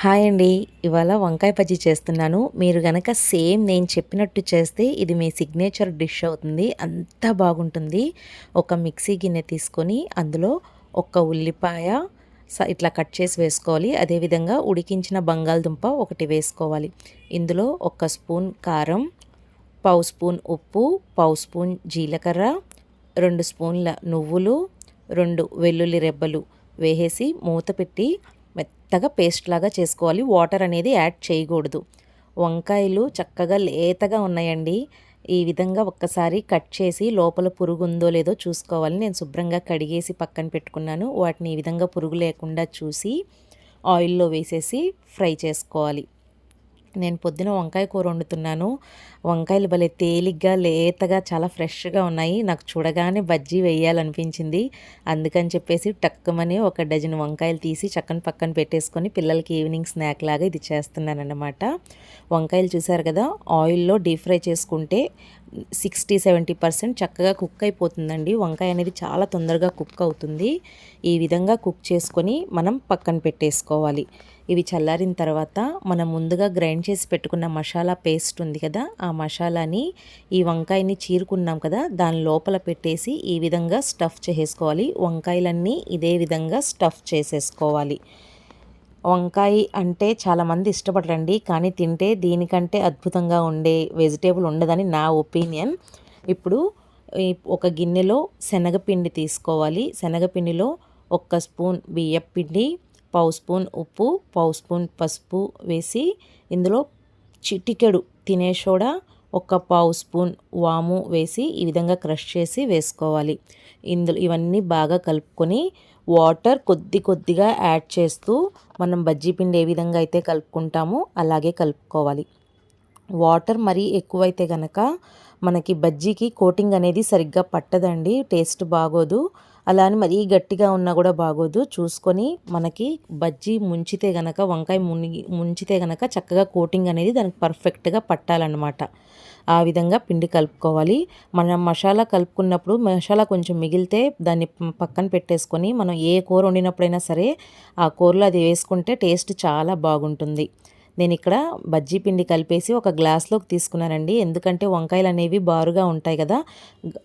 Hi అండి. ఇవాళ వంకాయ బజ్జీ చేస్తున్నాను. మీరు గనక సేమ్ నేను చెప్పినట్టు చేస్తే ఇది మీ సిగ్నేచర్ డిష్ అవుతుంది. అంత బాగుంటుంది. ఒక మిక్సీ గిన్నె తీసుకొని అందులో ఒక ఉల్లిపాయ ఇట్లా కట్ చేసి వేసుకోవాలి. అదేవిధంగా ఉడికించిన బంగాళదుంప ఒకటి వేసుకోవాలి. ఇందులో ఒక స్పూన్ కారం పావు స్పూన్ ఉప్పు పావు స్పూన్ జీలకర్ర రెండు స్పూన్ల నువ్వులు రెండు వెల్లుల్లి రెబ్బలు వేసేసి మూత పెట్టి మెత్తగా పేస్ట్ లాగా చేసుకోవాలి. వాటర్ అనేది యాడ్ చేయకూడదు. వంకాయలు చక్కగా లేతగా ఉన్నాయండి. ఈ విధంగా ఒక్కసారి కట్ చేసి లోపల పురుగు ఉందో లేదో చూసుకోవాలి. నేను శుభ్రంగా కడిగేసి పక్కన పెట్టుకున్నాను. వాటిని ఈ విధంగా పురుగు లేకుండా చూసి ఆయిల్లో వేసేసి ఫ్రై చేసుకోవాలి. నేను పొద్దున వంకాయ కూర వండుతున్నాను. వంకాయలు భలే తేలిగ్గా లేతగా చాలా ఫ్రెష్గా ఉన్నాయి. నాకు చూడగానే బజ్జీ వేయాలనిపించింది. అందుకని చెప్పేసి టక్కుమని ఒక డజన్ వంకాయలు తీసి చక్కని పక్కన పెట్టేసుకొని పిల్లలకి ఈవినింగ్ స్నాక్ లాగా ఇది చేస్తున్నాను అన్నమాట వంకాయలు చూసారు కదా ఆయిల్లో డీప్ ఫ్రై చేసుకుంటే సిక్స్టీ సెవెంటీ పర్సెంట్ చక్కగా కుక్ అయిపోతుందండి. వంకాయ అనేది చాలా తొందరగా కుక్ అవుతుంది. ఈ విధంగా కుక్ చేసుకొని మనం పక్కన పెట్టేసుకోవాలి. ఇవి చల్లారిన తర్వాత మనం ముందుగా గ్రైండ్ చేసి పెట్టుకున్న మసాలా పేస్ట్ ఉంది కదా ఆ మసాలాని ఈ వంకాయని చీరుకున్నాం కదా దాని లోపల పెట్టేసి ఈ విధంగా స్టఫ్ చేసుకోవాలి వంకాయలన్నీ ఇదే విధంగా స్టఫ్ చేసేసుకోవాలి. వంకాయ అంటే చాలామంది ఇష్టపడరండి కానీ తింటే దీనికంటే అద్భుతంగా ఉండే వెజిటేబుల్ ఉండదని నా ఒపీనియన్. ఇప్పుడు ఒక గిన్నెలో శనగపిండి తీసుకోవాలి. శనగపిండిలో ఒక్క స్పూన్ బియ్యపిండి పావు స్పూన్ ఉప్పు పావు స్పూన్ పసుపు వేసి ఇందులో చిటికెడు తినే సోడా ఒక పావు స్పూన్ వాము వేసి ఈ విధంగా క్రష్ చేసి వేసుకోవాలి. ఇందులో ఇవన్నీ బాగా కలుపుకొని వాటర్ కొద్ది కొద్దిగా యాడ్ చేస్తూ మనం బజ్జీ పిండి ఏ విధంగా అయితే కలుపుకుంటామో అలాగే కలుపుకోవాలి. వాటర్ మరీ ఎక్కువైతే కనుక మనకి బజ్జీకి కోటింగ్ అనేది సరిగ్గా పట్టదండి టేస్ట్ బాగోదు. అలా అని మరీ గట్టిగా ఉన్నా కూడా బాగోదు. చూసుకొని మనకి బజ్జీ ముంచితే గనక వంకాయ మునిగి ముంచితే గనక చక్కగా కోటింగ్ అనేది దానికి పర్ఫెక్ట్గా పట్టాలన్నమాట. ఆ విధంగా పిండి కలుపుకోవాలి. మనం మసాలా కలుపుకున్నప్పుడు మసాలా కొంచెం మిగిలితే దాన్ని పక్కన పెట్టేసుకొని మనం ఏ కూర వండినప్పుడైనా సరే ఆ కూరలో అది వేసుకుంటే టేస్ట్ చాలా బాగుంటుంది. నేను ఇక్కడ బజ్జీ పిండి కలిపేసి ఒక గ్లాస్లోకి తీసుకున్నానండి. ఎందుకంటే వంకాయలు అనేవి బారుగా ఉంటాయి కదా.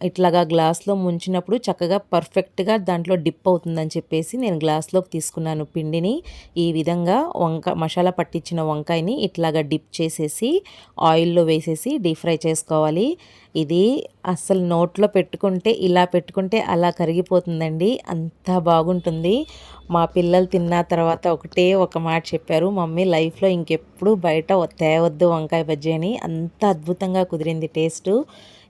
ఇట్లాగా గ్లాస్లో ముంచినప్పుడు చక్కగా పర్ఫెక్ట్గా దాంట్లో డిప్ అవుతుందని చెప్పేసి నేను గ్లాస్లోకి తీసుకున్నాను పిండిని. ఈ విధంగా వంక మసాలా పట్టించిన వంకాయని ఇట్లాగా డిప్ చేసేసి ఆయిల్లో వేసేసి డీప్ ఫ్రై చేసుకోవాలి. ఇది అసలు నోట్లో పెట్టుకుంటే ఇలా పెట్టుకుంటే అలా కరిగిపోతుందండి. అంత బాగుంటుంది. మా పిల్లలు తిన్న తర్వాత ఒకటే ఒక మాట చెప్పారు. మమ్మీ లైఫ్లో ఇంకెప్పుడు బయట తేవద్దు వంకాయ బజ్జీ అని అంత అద్భుతంగా కుదిరింది టేస్ట్.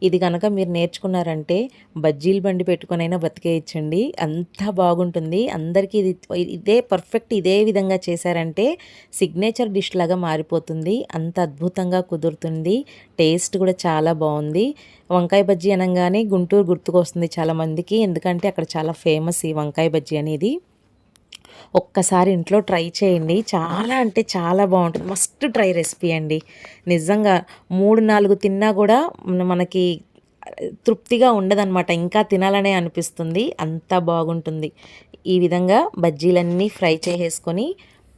ఇది కనుక మీరు నేర్చుకున్నారంటే బజ్జీలు బండి పెట్టుకునైనా బతికేయచ్చండి అంత బాగుంటుంది. అందరికీ ఇది ఇదే పర్ఫెక్ట్ ఇదే విధంగా చేశారంటే సిగ్నేచర్ డిష్ లాగా మారిపోతుంది. అంత అద్భుతంగా కుదురుతుంది. టేస్ట్ కూడా చాలా బాగుంది. వంకాయ బజ్జీ అనగానే గుంటూరు గుర్తుకొస్తుంది చాలామందికి. ఎందుకంటే అక్కడ చాలా ఫేమస్ ఈ వంకాయ బజ్జీ అనేది. ఒక్కసారి ఇంట్లో ట్రై చేయండి. చాలా అంటే చాలా బాగుంటుంది. మస్ట్ ట్రై రెసిపీ అండి. నిజంగా మూడు నాలుగు తిన్నా కూడా మనకి తృప్తిగా ఉండదన్నమాట. ఇంకా తినాలనే అనిపిస్తుంది. అంత బాగుంటుంది. ఈ విధంగా బజ్జీలన్నీ ఫ్రై చేసేసుకొని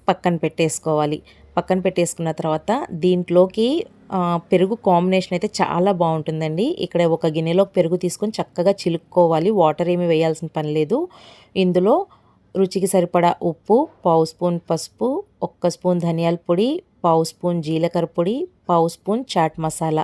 పక్కన పెట్టేసుకోవాలి. పక్కన పెట్టేసుకున్న తర్వాత దీంట్లోకి పెరుగు కాంబినేషన్ అయితే చాలా బాగుంటుందండి. ఇక్కడ ఒక గిన్నెలో పెరుగు తీసుకొని చక్కగా చిలుక్కోవాలి. వాటర్ ఏమి వేయాల్సిన పని లేదు. ఇందులో రుచికి సరిపడా ఉప్పు పావు స్పూన్ పసుపు ఒక్క స్పూన్ ధనియాల పొడి పావు స్పూన్ జీలకర్ర పొడి పావు స్పూన్ చాట్ మసాలా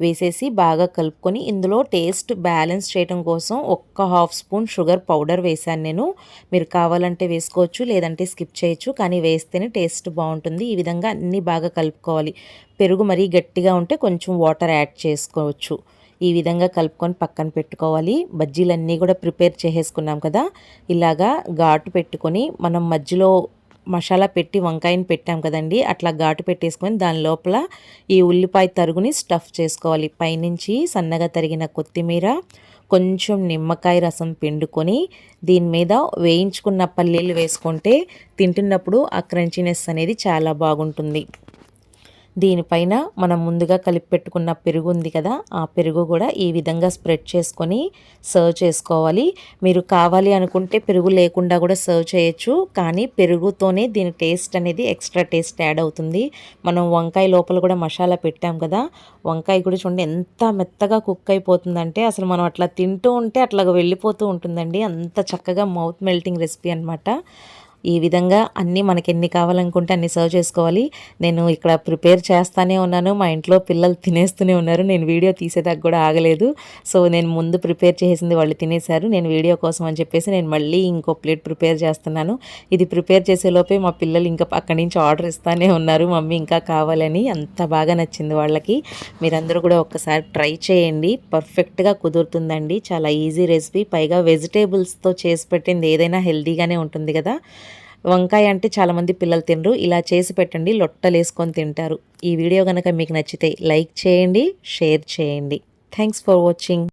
వేసేసి బాగా కలుపుకొని ఇందులో టేస్ట్ బ్యాలెన్స్ చేయడం కోసం ఒక్క హాఫ్ స్పూన్ షుగర్ పౌడర్ వేశాను నేను. మీరు కావాలంటే వేసుకోవచ్చు లేదంటే స్కిప్ చేయొచ్చు కానీ వేస్తేనే టేస్ట్ బాగుంటుంది. ఈ విధంగా అన్నీ బాగా కలుపుకోవాలి. పెరుగు మరీ గట్టిగా ఉంటే కొంచెం వాటర్ యాడ్ చేసుకోవచ్చు. ఈ విధంగా కలుపుకొని పక్కన పెట్టుకోవాలి. బజ్జీలన్నీ కూడా ప్రిపేర్ చేసేసుకున్నాం కదా. ఇలాగా ఘాటు పెట్టుకొని మనం మధ్యలో మసాలా పెట్టి వంకాయని పెట్టాం కదండి. అట్లా ఘాటు పెట్టేసుకొని దాని లోపల ఈ ఉల్లిపాయ తరుగుని స్టఫ్ చేసుకోవాలి. పైనుంచి సన్నగా తరిగిన కొత్తిమీర కొంచెం నిమ్మకాయ రసం పిండుకొని దీని మీద వేయించుకున్న పల్లీలు వేసుకుంటే తింటున్నప్పుడు ఆ క్రంచినెస్ అనేది చాలా బాగుంటుంది. దీనిపైన మనం ముందుగా కలిపి పెట్టుకున్న పెరుగు ఉంది కదా ఆ పెరుగు కూడా ఈ విధంగా స్ప్రెడ్ చేసుకొని సర్వ్ చేసుకోవాలి. మీరు కావాలి అనుకుంటే పెరుగు లేకుండా కూడా సర్వ్ చేయొచ్చు కానీ పెరుగుతోనే దీని టేస్ట్ అనేది ఎక్స్ట్రా టేస్ట్ యాడ్ అవుతుంది. మనం వంకాయ లోపల కూడా మసాలా పెట్టాం కదా వంకాయ కూడా చూడండి ఎంత మెత్తగా కుక్ అయిపోతుందంటే అసలు మనం అట్లా తింటూ ఉంటే అట్లాగా వెళ్ళిపోతూ ఉంటుందండి. అంత చక్కగా మౌత్ మెల్టింగ్ రెసిపీ అనమాట ఈ విధంగా అన్నీ మనకి ఎన్ని కావాలనుకుంటే అన్ని సర్వ్ చేసుకోవాలి. నేను ఇక్కడ ప్రిపేర్ చేస్తానే ఉన్నాను. మా ఇంట్లో పిల్లలు తినేస్తూనే ఉన్నారు. నేను వీడియో తీసేదాకా కూడా ఆగలేదు. సో నేను ముందు ప్రిపేర్ చేసింది వాళ్ళు తినేశారు. నేను వీడియో కోసం అని చెప్పేసి నేను మళ్ళీ ఇంకో ప్లేట్ ప్రిపేర్ చేస్తున్నాను. ఇది ప్రిపేర్ చేసేలోపే మా పిల్లలు ఇంకా అక్కడి నుంచి ఆర్డర్ ఇస్తానే ఉన్నారు. మమ్మీ ఇంకా కావాలని అంత బాగా నచ్చింది వాళ్ళకి. మీరందరూ కూడా ఒక్కసారి ట్రై చేయండి. పర్ఫెక్ట్గా కుదురుతుందండి. చాలా ఈజీ రెసిపీ పైగా వెజిటేబుల్స్తో చేసి పెట్టింది ఏదైనా హెల్దీగానే ఉంటుంది కదా. వంకాయ అంటే చాలామంది పిల్లలు తినరు. ఇలా చేసి పెట్టండి లొట్టలు వేసుకొని తింటారు. ఈ వీడియో కనుక మీకు నచ్చితే లైక్ చేయండి షేర్ చేయండి. Thanks for watching